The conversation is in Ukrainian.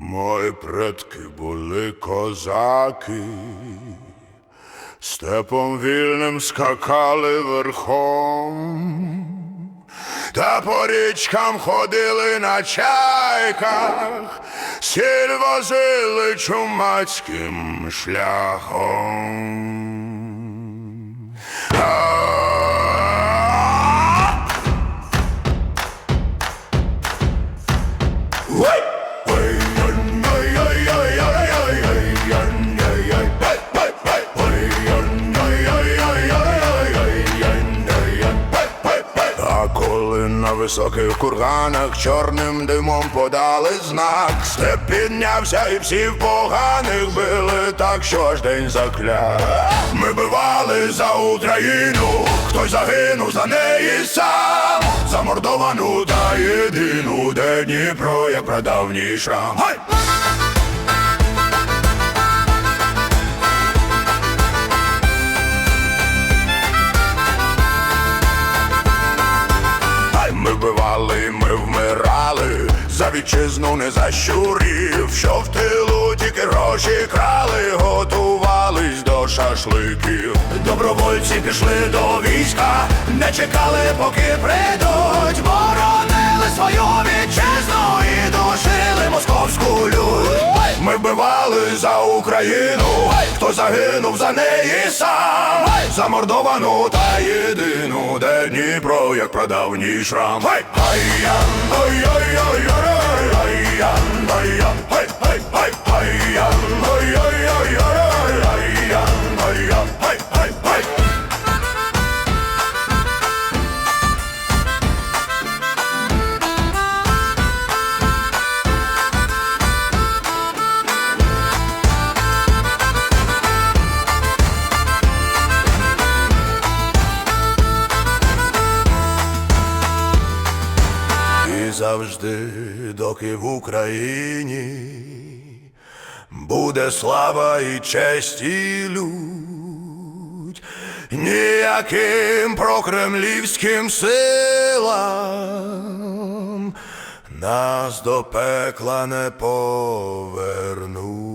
Мої предки були козаки, степом вільним скакали верхом, та по річкам ходили на чайках, сіль возили чумацьким шляхом. Ой, коли на високих курганах чорним димом подали знак, степ піднявся і всіх поганих били так, що аж день закляк. Ми бивали за Україну, хтось загинув за неї сам, замордовану та єдину, де Дніпро, як прадавній шрам. Гай! За вітчизну не защурів, що в тилу тільки гроші крали, готувались до шашликів. Добровольці пішли до війська, не чекали, поки прийдуть, боронили свою вітчизну і душили московську лють. Ми вбивали за Україну, хто загинув за неї сам, замордовану та єдину, де Дніпро, як прадавній шрам. Гай! Bayan bayan завжди, доки в Україні буде слава і честь і лють, ніяким прокремлівським силам нас до пекла не повернуть.